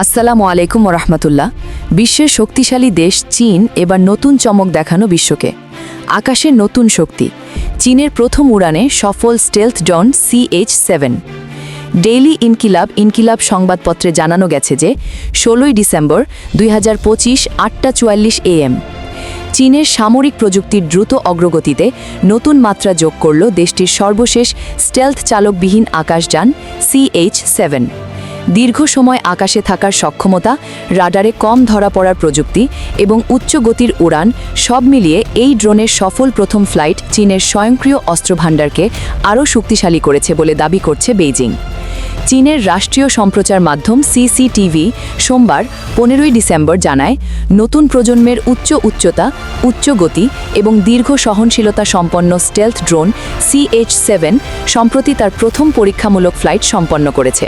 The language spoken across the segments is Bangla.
আসসালামু আলাইকুম রহমতুল্লাহ বিশ্বের শক্তিশালী দেশ চীন এবার নতুন চমক দেখানো বিশ্বকে। আকাশের নতুন শক্তি। চীনের প্রথম উড়ানে সফল stealth dawn CH seven daily Inqilab Inqilab সংবাদপত্রে জানানো গেছে যে, ষোলোই ডিসেম্বর দুই হাজার পঁচিশ আটটা চুয়াল্লিশ এএম চীনের সামরিক প্রযুক্তির দ্রুত অগ্রগতিতে নতুন মাত্রা যোগ করল দেশটির সর্বশেষ স্টেলথ চালকবিহীন আকাশযান সিএইচ সেভেন দীর্ঘ সময় আকাশে থাকার সক্ষমতা, রাডারে কম ধরা পড়ার প্রযুক্তি এবং উচ্চ গতির উড়ান সব মিলিয়ে এই ড্রোনের সফল প্রথম ফ্লাইট চীনের স্বয়ংক্রিয় অস্ত্রভাণ্ডারকে আরও শক্তিশালী করেছে বলে দাবি করছে বেইজিং। চীনের রাষ্ট্রীয় সম্প্রচার মাধ্যম সিসিটিভি সোমবার, পনেরোই ডিসেম্বর জানায়, নতুন প্রজন্মের উচ্চ উচ্চতা উচ্চ গতি এবং দীর্ঘ সহনশীলতা সম্পন্ন স্টেলথ ড্রোন সিএইচ সেভেন সম্প্রতি তার প্রথম পরীক্ষামূলক ফ্লাইট সম্পন্ন করেছে।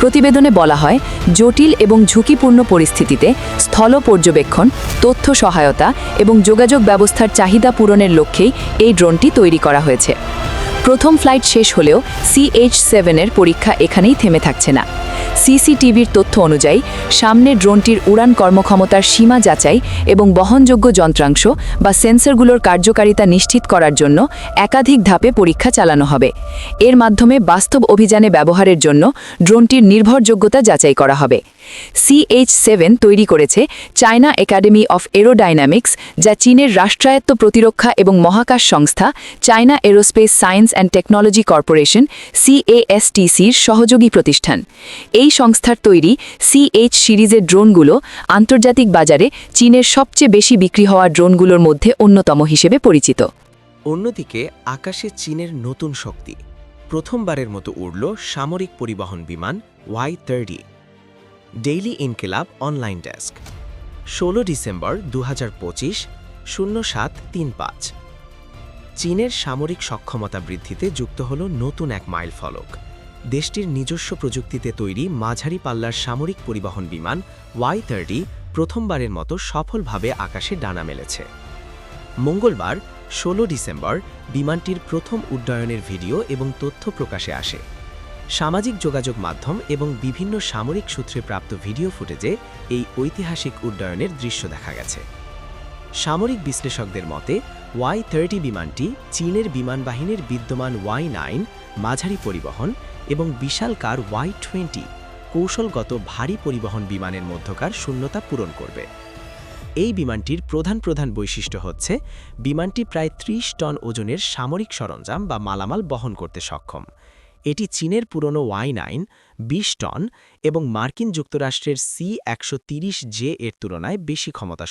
প্রতিবেদনে বলা হয়, জটিল এবং ঝুঁকিপূর্ণ পরিস্থিতিতে স্থল পর্যবেক্ষণ, তথ্য সহায়তা এবং যোগাযোগ ব্যবস্থার চাহিদা পূরণের লক্ষ্যেই এই ড্রোনটি তৈরি করা হয়েছে। প্রথম ফ্লাইট শেষ হলেও সিএইচ সেভেনের পরীক্ষা এখানেই থেমে থাকছে না। সিসিটিভির তথ্য অনুযায়ী, সামনে ড্রোনটির উড়ান কর্মক্ষমতার সীমা যাচাই এবং বহনযোগ্য যন্ত্রাংশ বা সেন্সরগুলোর কার্যকারিতা নিশ্চিত করার জন্য একাধিক ধাপে পরীক্ষা চালানো হবে। এর মাধ্যমে বাস্তব অভিযানে ব্যবহারের জন্য ড্রোনটির নির্ভরযোগ্যতা যাচাই করা হবে। সিএইচ সেভেন তৈরি করেছে চায়না একাডেমি অফ এরোডাইনামিক্স, যা চীনের রাষ্ট্রায়ত্ত প্রতিরক্ষা এবং মহাকাশ সংস্থা China aerospace science and technology corporation সিএএসটিসির সহযোগী প্রতিষ্ঠান। এই সংস্থার তৈরি সিএইচ সিরিজের ড্রোনগুলো আন্তর্জাতিক বাজারে চীনের সবচেয়ে বেশি বিক্রি হওয়া ড্রোনগুলোর মধ্যে অন্যতম হিসেবে পরিচিত। অন্যদিকে, আকাশে চীনের নতুন শক্তি। প্রথমবারের মতো উড়ল সামরিক পরিবহন বিমান Y thirty daily Inqilab online desk ষোলো ডিসেম্বর দু শূন্য সাত তিন পাঁচ। চীনের সামরিক সক্ষমতা বৃদ্ধিতে যুক্ত হল নতুন এক মাইল ফলক। দেশটির নিজস্ব প্রযুক্তিতে তৈরি মাঝারি পাল্লার সামরিক পরিবহন বিমান ওয়াই থার্টি প্রথমবারের মতো সফলভাবে আকাশে ডানা মেলেছে। মঙ্গলবার, ষোলো ডিসেম্বর, বিমানটির প্রথম উড্ডয়নের ভিডিও এবং তথ্য প্রকাশে আসে। সামাজিক যোগাযোগ মাধ্যম এবং বিভিন্ন সামরিক সূত্রে প্রাপ্ত ভিডিও ফুটেজে এই ঐতিহাসিক উড্ডয়নের দৃশ্য দেখা গেছে। সামরিক বিশ্লেষকদের মতে, ওয়াই থার্টি বিমানটি চীনের বিমান বাহিনীর বিদ্যমান ওয়াই নাইন মাঝারি পরিবহন এবং বিশালকার ওয়াই টোয়েন্টি কৌশলগত ভারী পরিবহন বিমানের মধ্যকার শূন্যতা পূরণ করবে। এই বিমানটির প্রধান প্রধান বৈশিষ্ট্য হচ্ছে, বিমানটি প্রায় ত্রিশ টন ওজনের সামরিক সরঞ্জাম বা মালামাল বহন করতে সক্ষম। এটি চীনের পুরনো ওয়াই নাইন, বিশ টন এবং মার্কিন যুক্তরাষ্ট্রের সি একশো জে এর তুলনায় বেশি ক্ষমতা